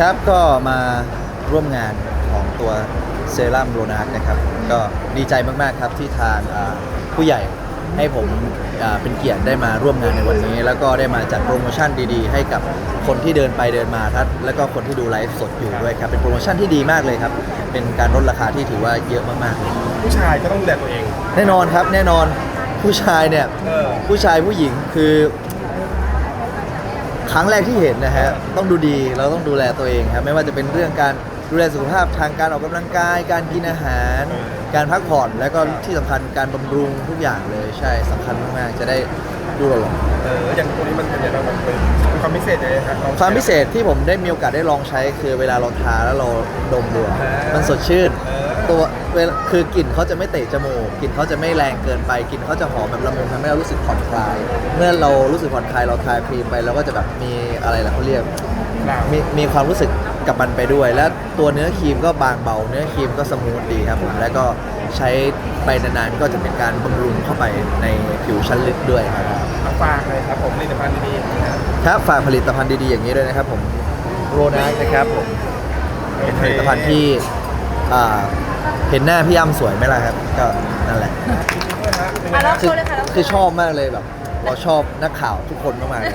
ครับก็มาร่วมงานของตัวเซรั่มโรนัสนะครับ ก็ดีใจมาก ๆ ครับที่ทางอ่าผู้ใหญ่ให้ผมอ่าเป็นเกียรติได้มาร่วมงานในวันนี้ แล้วก็ได้มาจัดโปรโมชั่นดีๆ ให้กับคนที่เดินไปเดินมาทัดแล้วก็คนที่ดูไลฟ์สดอยู่ด้วยครับ เป็นโปรโมชั่นที่ดีมากเลยครับ เป็นการลดราคาที่ถือว่าเยอะมากๆเลยผู้ชายก็ต้องดูแลตัวเอง แน่นอนครับแน่นอนผู้ชายเนี่ยเออผู้ชายผู้หญิงคือ ครั้งแรกที่เห็นนะฮะต้องดูดีเราต้องดูแลตัวเองครับไม่ว่าจะเป็นเรื่องการดูแลสุขภาพทางการออกกำลังกาย การกินอาหาร การพักผ่อนแล้วก็ที่สำคัญการบำรุงทุกอย่างเลยใช่สำคัญมากๆจะได้ดูหล่อเอออย่างตัวนี้มันเป็นอย่างไรบ้างเป็นมีความพิเศษยังไงครับลองๆความพิเศษที่ผมได้มีโอกาสได้ลองใช้คือเวลาเราทาแล้วเราดมดูอะมันสดชื่นเออตัว เวลาคือกลิ่นเขาจะไม่เตะจมูกกลิ่นเขาจะไม่แรงเกินไปกลิ่นเขาจะหอมแบบละมุนทำให้เรารู้สึกผ่อนคลาย เมื่อเรารู้สึกผ่อนคลายเราทาครีมไปเราก็จะแบบมีอะไรล่ะเขาเรียกหนาวมีมีความรู้สึกกับมันไปด้วย และตัวเนื้อครีมก็บางเบา เนื้อครีมก็สมูทดีครับผมแล้วก็ใช้ไปนานๆก็จะเป็นการบำรุงเข้าไปในผิวชั้นลึกด้วยครับมาฝากเลยครับผมผลิตภัณฑ์ดีๆนะครับครับฝากผลิตภัณฑ์ดีๆอย่างนี้ด้วยนะครับผมโรนัสนะครับผมเป็นผลิตภัณฑ์ที่อ่า เห็นหน้าพี่อ้ำสวยไหมล่ะครับ ก็นั่นแหละ อะแล้วคือโชว์เลยค่ะแล้วคือชอบมากเลยแบบ เราชอบนักข่าวทุกคนมากๆเลย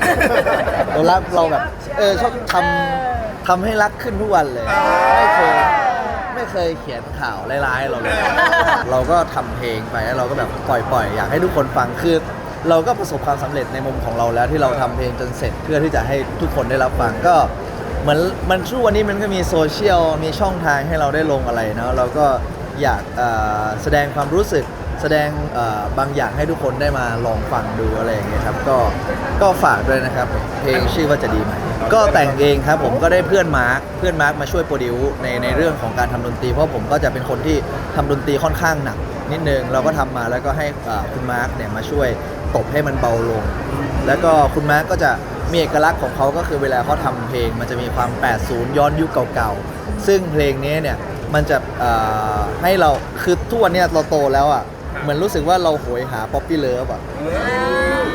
เรารักเราแบบ เออชอบทำทำให้รักขึ้นทุกวันเลย ไม่เคยไม่เคยเขียนข่าวร้ายๆเราเลย เราก็ทำเพลงไปแล้วเราก็แบบปล่อยๆ อยากให้ทุกคนฟังคือเราก็ประสบความสำเร็จในมุมของเราแล้วที่เราทำเพลงจนเสร็จเพื่อที่จะให้ทุกคนได้รับฟังก็เหมือนมันช่วงวันนี้มันก็มีโซเชียลมีช่องทางให้เราได้ลงอะไรเนาะเราก็ อยากแสดงความรู้สึกแสดงบางอย่างให้ทุกคนได้มาลองฟังดูอะไรอย่างเงี้ยครับก็ก็ฝากด้วยนะครับ เพลงชื่อว่าจะดีไหมก็แต่งเองครับผมก็ได้เพื่อนมาร์คเพื่อนมาร์คมาช่วยโปรดิวในในเรื่องของการทำดนตรี เพราะผมก็จะเป็นคนที่ทำดนตรีค่อนข้างหนักนิดนึงเราก็ทำมาแล้วก็ให้คุณมาร์คเนี่ยมาช่วยตบให้มันเบาลง แล้วก็คุณมาร์คก็จะมีเอกลักษณ์ของเขาก็คือเวลาเขาทำเพลง มันจะมีความ 80 ย้อนยุคเก่าๆซึ่งเพลงนี้เนี่ย มันจะอ่าให้เราคือทุกวันเนี้เราโตแล้วอะเหมือนรู้สึกว่าเราโหยหาป๊อปปี้เลิฟอะ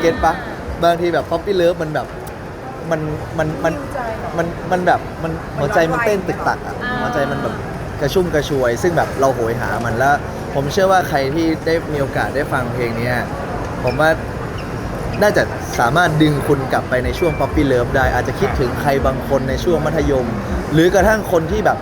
เก็ตปะบางทีแบบป๊อปปี้เลิฟมันแบบมันมันมันมันมันแบบมันหัวใจมันเต้นตึกตักอะหัวใจมันแบบกระชุ่มกระชวย ซึ่งแบบเราโหยหามันแล้ว ผมเชื่อว่าใครที่ได้มีโอกาสได้ฟังเพลงเนี้ยผมว่าน่าจะสามารถดึงคุณกลับไปในช่วงป๊อปปี้เลิฟได้ อาจจะคิดถึงใครบางคนในช่วงมัธยม หรือกระทั่งคนที่แบบ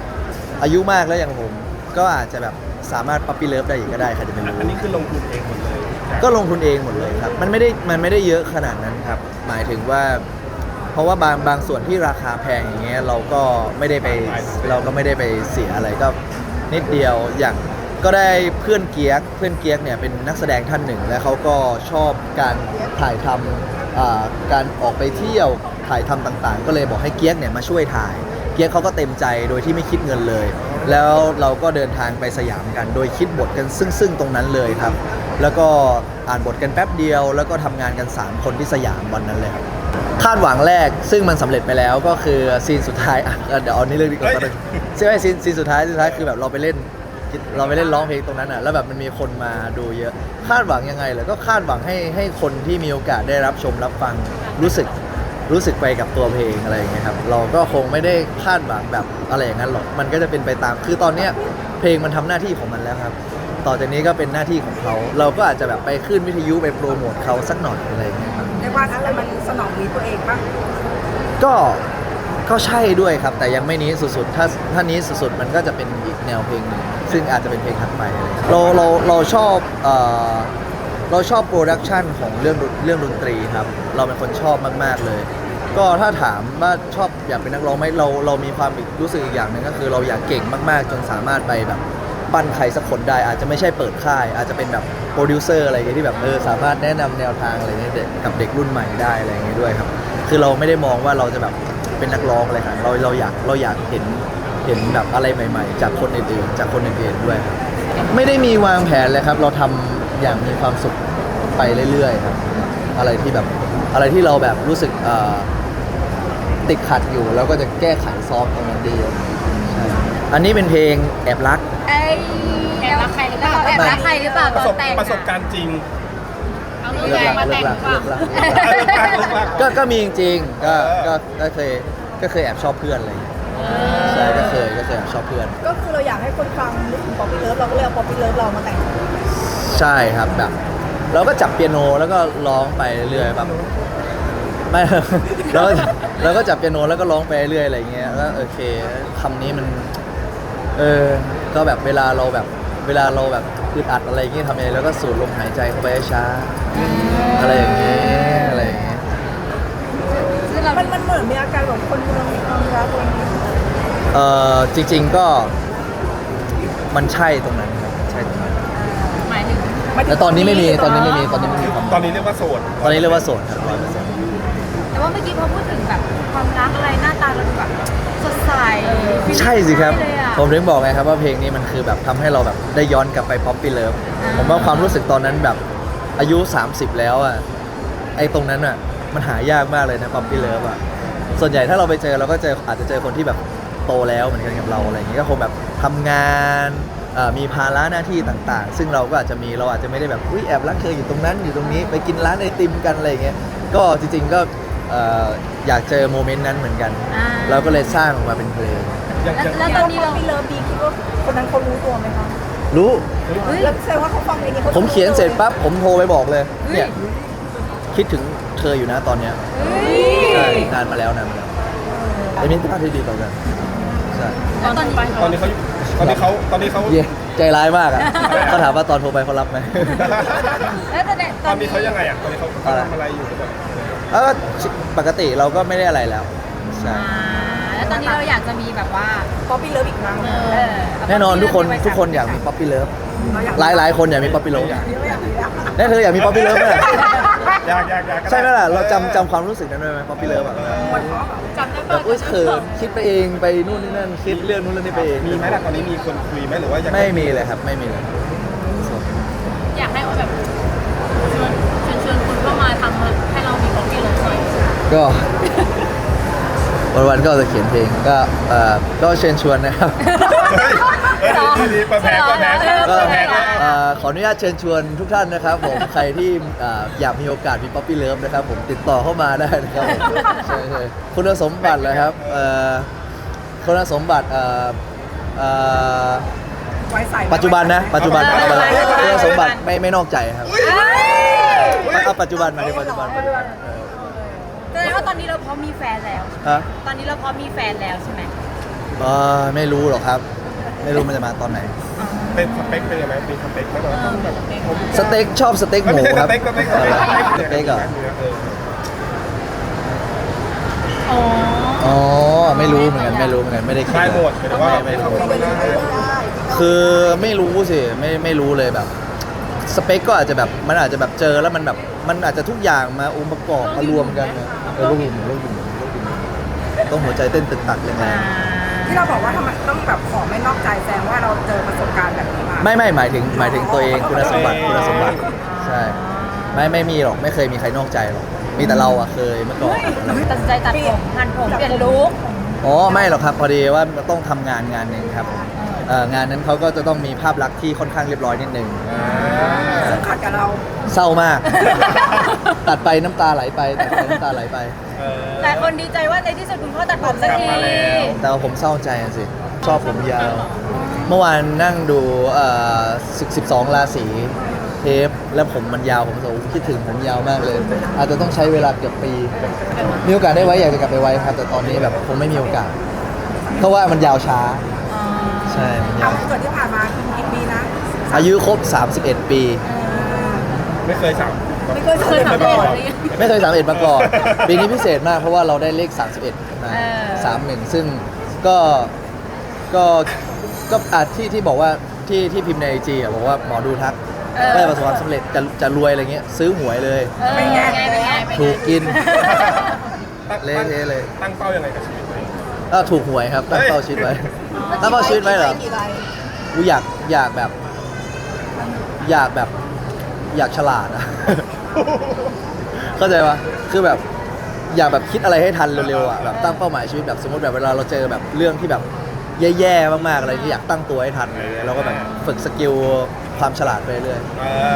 อายุมากแล้วอย่างผม ก็อาจจะแบบสามารถป๊อปปี้เลิฟได้อีกก็ได้ใครจะไม่รู้อันนี้คือลงทุนเองหมดเลยก็ลงทุนเองหมดเลยครับ มันไม่ได้มันไม่ได้เยอะขนาดนั้นครับ หมายถึงว่า เพราะว่าบางบางส่วนที่ราคาแพงอย่างเงี้ยเราก็ไม่ได้ไปเราก็ไม่ได้ไปเสียอะไรก็นิดเดียวอย่างก็ได้เพื่อนเกียกเพื่อนเกียกเนี่ยเป็นนักแสดงท่านหนึ่ง และเขาก็ชอบการถ่ายทำอ่าการออกไปเที่ยวถ่ายทำต่างๆ ก็เลยบอกให้เกียกเนี่ยมาช่วยถ่าย เกียกเขาก็เต็มใจโดยที่ไม่คิดเงินเลย แล้วเราก็เดินทางไปสยามกัน โดยคิดบทกันซึ่งซึ่งตรงนั้นเลยครับ แล้วก็อ่านบทกันแป๊บเดียว แล้วก็ทำงานกัน 3 คนที่สยามวันนั้นเลยครับคาดหวังแรกซึ่งมันสำเร็จไปแล้วก็คือซีนสุดท้ายอะเดี๋ยวเอานี่เรื่องดีกว่าก็ได้ใช่ไหมซีนซีนสุดท้ายซีนสุดท้ายคือแบบเราไปเล่นเราไปเล่นร้องเพลงตรงนั้นอะแล้วแบบมันมีคนมาดูเยอะ คาดหวังยังไงเหรอก็คาดหวังให้ให้คนที่มีโอกาสได้รับชมรับฟังรู้สึก รู้สึกไปกับตัวเพลงอะไรอย่างเงี้ยครับเราก็คงไม่ได้คาดหวังแบบอะไรอย่างนั้นหรอกมันก็จะเป็นไปตาม คือตอนเนี้ยเพลงมันทำหน้าที่ของมันแล้วครับ ต่อจากนี้ก็เป็นหน้าที่ของเขา เราก็อาจจะแบบไปขึ้นวิทยุไปโปรโมทเขาสักหน่อยอะไรอย่างเงี้ยครับเรียกว่าอะไรมันสนองนี้ตัวเองปะก็ก็ใช่ด้วยครับ แต่ยังไม่นี้สุดๆ ถ้าถ้านี้สุดๆ มันก็จะเป็นอีกแนวเพลงหนึ่งซึ่งอาจจะเป็นเพลงถัดไปอะไรอย่างเงี้ยเราเราเราชอบ เราชอบโปรดักชันของเรื่องเรื่องดนตรีครับ เราเป็นคนชอบมากๆเลย ก็ถ้าถามว่าชอบอยากเป็นนักร้องไหมเราเรามีความรู้สึกอีกอย่างหนึ่งก็คือเราอยากเก่งมากๆ จนสามารถไปแบบปั้นใครสักคนได้อาจจะไม่ใช่เปิดค่าย อาจจะเป็นแบบโปรดิวเซอร์อะไรอย่างเงี้ยที่แบบเออสามารถแนะนำแนวทางอะไรเงี้ยเด็กกับเด็กรุ่นใหม่ได้อะไรอย่างเงี้ยด้วยครับ คือเราไม่ได้มองว่าเราจะแบบเป็นนักร้องอะไรครับเราเราอยากเราอยากเห็นเห็นแบบอะไรใหม่ ๆ จากคนอื่นๆจากคนอื่นๆด้วย ไม่ได้มีวางแผนเลยครับ เราทำ อย่างมีความสุขไปเรื่อยๆครับ อะไรที่แบบอะไรที่เราแบบรู้สึกเอ่อติดขัดอยู่เราก็จะแก้ไขซอฟต์ตรงนั้นดีใช่อันนี้เป็นเพลงแอบรักไอ้แอบรักใครหรือเปล่าแอบรักใครหรือเปล่าประสบตอนแต่งประสบการณ์จริงเอาเรื่องแรงมาแต่งหรือเปล่าเลิกรัก เลิกรัก ก็ก็มีจริงๆก็เออก็ก็เคยก็เคยแอบชอบเพื่อนอะไรอย่างเงี้ยใช่ก็เคยก็เคยชอบเพื่อน ก็คือเราอยากให้คนฟังนึกถึงป๊อปปี้เลิฟเราก็เลยเอาป๊อปปี้เลิฟเรามาแต่ง ใช่ครับแบบ เราก็จับเปียโนแล้วก็ร้องไปเรื่อยแบบไม่ เราก็เราก็จับเปียโนแล้วก็ร้องไปเรื่อยอะไรเงี้ยแล้วโอเคคำนี้มัน เออ ก็แบบเวลาเราแบบเวลาเราแบบอึดอัดอะไรเงี้ยทำยังไงแล้วก็สูดลมหายใจเข้าไปให้ช้า อะไรอย่างเงี้ยอะไรอย่างเงี้ยซึ่งเรามันมันเหมือนมีอาการแบบคนกำลังมีความรักอะไรอย่างเงี้ยเออจริง ๆก็มันใช่ตรงนั้นครับใช่ตรงนั้นห มายถึงแต่ตอนนี้ไม่มีตอนนี้ไม่มีตอนนี้ไม่มีความตอนนี้เรียกว่าโสดตอนนี้เรียกว่าโสดครับร้อยเปอร์เซ็นต์แต่ว่าเมื่อกี้พอพูดถึงแบบความรักอะไรหน้าตาเราดูแบบสดใสใช่สิครับใช่เลยอะผมถึงบอกไงครับว่าเพลงนี้มันคือแบบทำให้เราแบบได้ย้อนกลับไปป๊อปปี้เลิฟอ่าผมว่าความรู้สึกตอนนั้นแบบอายุ 30 แล้วอะไอ้ตรงนั้นอะมันหายากมากเลยนะป๊อปปี้เลิฟอะส่วนใหญ่ถ้าเราไปเจอเราก็เจออาจจะเจอคนที่แบบโตแล้วเหมือนกันกับเราอะไรอย่างเงี้ยก็คงแบบทำงานเอ่อ มีภาระหน้าที่ต่างๆ ซึ่งเราก็อาจจะมีเราอาจจะไม่ได้แบบอุ้ยแอบรักเธออยู่ตรงนั้นอยู่ตรงนี้ไปกินร้านไอติมกันอะไรอย่างเงี้ยก็จริงๆก็เอ่ออยากเจอโมเมนต์นั้นเหมือนกัน อ่า เราก็เลยสร้างออกมาเป็นเพลง อย่างอย่างแล้วตตออนนนี้นี้เราเราพี่เลิฟดีคิดว่าคนนั้นเขารู้ตัวไหมคะรู้ เฮ้ย แล้วแสดงว่าเขาฟังเพลงนี้เขาผมเขียนเสร็จปั๊บผมโทรไปบอกเลยเฮ้ย เนี่ยคิดถึงเธออยู่นะตอนเนี้ยเฮ้ยใช่นานมาแล้วนานมาแล้วไอ้มิตรภาพที่ดีต่อกันใช่แล้วตอนนี้ตอนนี้เขา ตอนนี้เขาตอนนี้เขาเย่ใจร้ายมากอะเขาถามว่าตอนโทรไปเขารับไหม แล้วตอนนี้ตอนนี้เขายังไงอะ ตอนนี้เขาเขาทำอะไรอยู่แบบแล้วก็ปกติเราก็ไม่ได้อะไรแล้วใช่อ่าแล้วตอนนี้เราอยากจะมีแบบว่า ป๊อปปี้เลิฟอีกครั้งเออแน่นอนทุกคนทุกคนอยากมีป๊อปปี้เลิฟหลายหลายคนอยากมีป๊อปปี้เลิฟแน่เธออยากมีป๊อปปี้เลิฟไหมล่ะยากยากยากใช่ไหมล่ะเราจำจำความรู้สึกนั้นได้ไหมป๊อปปี้เลิฟอะจำได้ แบบอุ้ยเขินคิดไปเองไปนู่นนี่นั่นคิดเรื่องนู่นเรื่องนี้ไปเองมีไหมล่ะตอนนี้มีคนคุยไหมหรือว่ายังไม่มีเลยครับ ไม่มีเลยอยากให้แบบชวนชวนชวนคุณเข้ามาทำให้เรามีของกินเลยหน่อยก็วันวันๆก็จะเขียนเพลงก็เอ่อก็เชิญชวนนะครับ เฮ้ยเฮ้ย ดีดีเปิดแผนเปิดแผนเออก็เปิดแผนเอ่อขออนุญาตเชิญชวนทุกท่านนะครับผมใครที่เอ่ออยากมีโอกาสมีป๊อปปี้เลิฟนะครับผมติดต่อเข้ามาได้นะครับผมใช่ใช่คุณสมบัติเลยครับเอ่อคุณสมบัติเอ่อเอ่อไว้ใส่ปัจจุบันนะปัจจุบันเออปัจจุบันปัจจุบันคุณสมบัติไม่ไม่นอกใจครับเอาปัจจุบันมาในปัจจุบันแสดงว่าตอนนี้เราพร้อมมีแฟนแล้ว ฮะตอนนี้เราพร้อมมีแฟนแล้วใช่ไหม เอ่อไม่รู้หรอกครับ ไม่รู้มันจะมาตอนไหน เป็นสเปคเป็นยังไงมีสเปคไหมแบบต้องแบบสเต็กชอบสเต็กหไม่มูใช่คสรับเปคสเปคสเปคสเต็กเหรอเอออ๋ออ๋อไม่รู้เหมือนกันไม่รู้เหมือนกันไม่ได้คิดได้หมดหมายถึงว่าไม่รู้เขาไม่ได้คือไม่รู้สิไม่ไม่รู้เลยแบบ สเปคก็อาจจะแบบมันอาจจะแบบเจอแล้วมันแบบมันอาจจะทุกอย่างมาองค์ประกอบมารวมกันนะเออลูกหินลูกหินลูกหินต้องหัวใจเต้นตึกตักยังไง ที่เราบอกว่าทำไมต้องแบบขอไม่นอกใจแสดงว่าเราเจอประสบการณ์แบบนี้มาไม่ไม่หมายถึงหมายถึงตัวเองคุณสมบัติคุณสมบัติใช่ไม่ไม่มีหรอกไม่เคยมีใครนอกใจหรอกมีแต่เราอะเคยเมื่อก่อนตัดสินใจตัดผมหั่นผมเปลี่ยนลุคอ๋อไม่หรอกครับพอดีว่าต้องทำงานงานหนึ่งครับเอ่องานนั้นเขาก็จะต้องมีภาพลักษณ์ที่ค่อนข้างเรียบร้อยนิดนึงซึ่งขัดกับเราเศร้ามาก ตัดไปน้ำตาไหลไปตัดไปน้ำตาไหลไป เออ หลายคนดีใจว่าในที่สุดคุณพ่อตัดผมสักที กลับมาแล้ว แต่ว่าผมเศร้าใจอะสิ ชอบผมยาว เมื่อวานนั่งดูเอ่อสิบสิบสองราศีเทป แล้วผมมันยาว ผมรู้สึกว่าคิดถึงผมยาวมากเลย อาจจะต้องใช้เวลาเกือบปี มีโอกาสได้ไว้อยากจะกลับไปไว้ครับ แต่ตอนนี้แบบผมไม่มีโอกาส เพราะว่ามันยาวช้าอ๋อใช่ มันเอายาวเกิดที่ผ่านมากี่ปีนะอายุครบ 31 ปี ไม่เคยสั่ง ไม่เคยเคยถามไม่ก่บออนกเลยไม่เคย31มาก่อน ปีนี้พิเศษมากเพราะว่าเราได้เลข 31มาเออ31ซึ่งก็ก็ก็อาที่ที่บอกว่าที่ที่พิมพ์ในไอจีบอกว่าหมอดูทักเออ ได้ประสบความสำเร็จจะจะรวยอะไรเงี้ยซื้อหวยเลย เออเป็นไงเป็นไงเป็นไง ถูกกินตั้งเละเทะเลย ตั้งเป้ายังไงกับชีวิตตัวเอง ก็ถูกหวยครับตั้งเป้าชีวิตไว้ตั้งเป้าชีวิตไว้เหรอ กี่ใบกูอยากอยากแบบ อยากแบบ อยากฉลาดอะ เข้าใจปะคือแบบอยากแบบคิดอะไรให้ทันเร็วๆอะแบบตั้งเป้าหมายชีวิตแบบสมมติแบบเวลาเราเจอแบบเรื่องที่แบบแย่ๆมากๆอะไรที่อยากตั้งตัวให้ทันอะไรเงี้ยเราก็แบบฝึกสกิลความฉลาดไปเรื่อย เออ